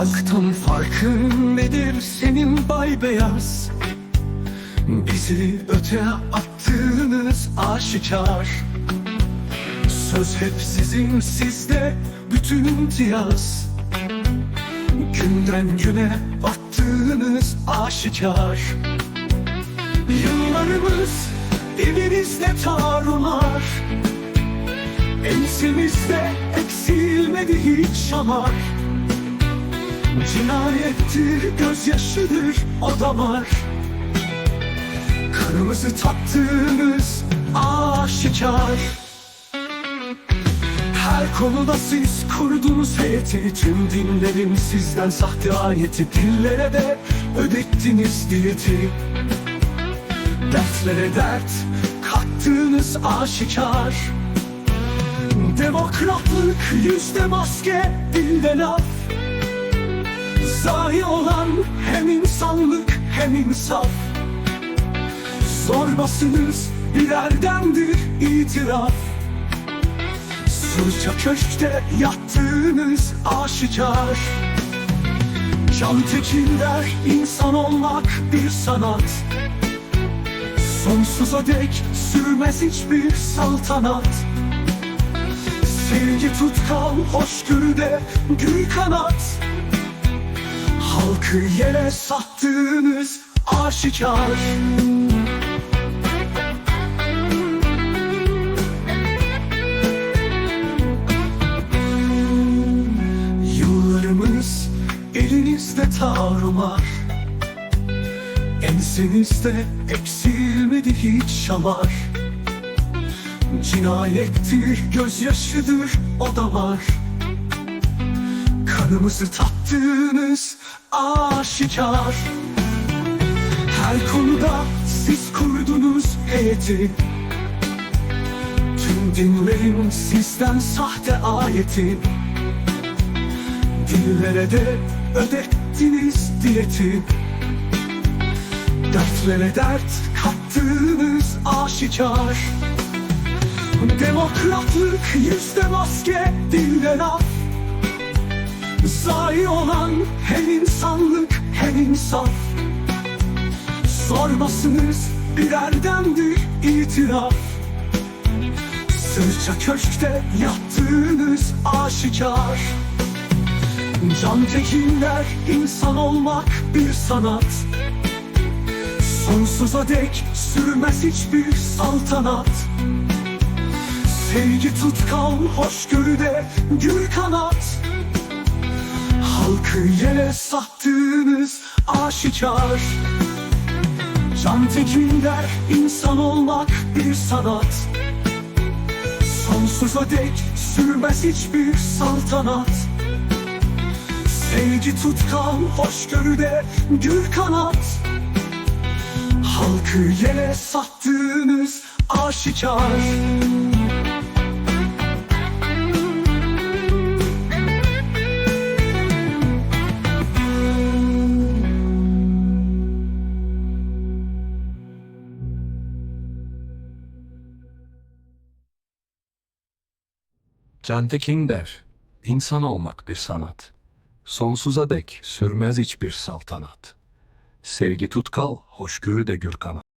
Bakalım farkın nedir senin bay beyaz. Bizi öte attığınız aşikar. Söz hep sizin sizde bütün imtiyaz Günden güne attığınız aşikar. Yıllarımız elinizde tarumar Ensemizde eksilmedi hiç şamar Cinayettir, gözyaşıdır o damar Kanımızı tattığınız aşikar. Her konuda siz kurdunuz heyeti Tüm dinlerin sizden sahte ayeti. Dillere de ödettiniz diyeti. Dertlere dert kattığınız aşikar. Demokratlık yüzde maske dilde laf Zahi olan hem insanlık hem insaf. Sormasınız bir erdemdir itiraf. Sırça köşkte yattığınız aşikar. Can Tekin der insan olmak bir sanat. Sonsuza dek sürmez hiçbir saltanat. Sevgi tutkal hoşgörüde gül kanat Halkı yere sattığınız aşikar. Yıllarımız elinizde tarumar. Ensenizde eksilmedi hiç şamar. Cinayettir, gözyaşıdır o da Kanımızı tattığınız aşikar. Her konuda siz kurdunuz heyeti. Tüm dinlerin sizden sahte ayeti. Dillere de ödettiniz diyeti. Dertlere dert kattığınız aşikar. Demokratlık yüzde maske dilde laf Zayi olan hem insanlık hem insaf Sormasınız bir erdemdir itiraf. Sırça köşkte yattığınız aşikar. Can Tekinler insan olmak bir sanat. Sonsuza dek sürmez hiçbir saltanat. Sevgi tutkal hoşgörüde gül kanat Yere sattığınız aşikar. Can Tekin insan olmak bir sanat. Sonsuza dek sürmez hiçbir saltanat. Sevgi tutkal hoşgörüde gül kanat. Halkı yere sattığınız aşikar Can Tekin der, insan olmak bir sanat. Sonsuza dek sürmez hiçbir saltanat. Sevgi tutkal, hoşgörü de gül kanat.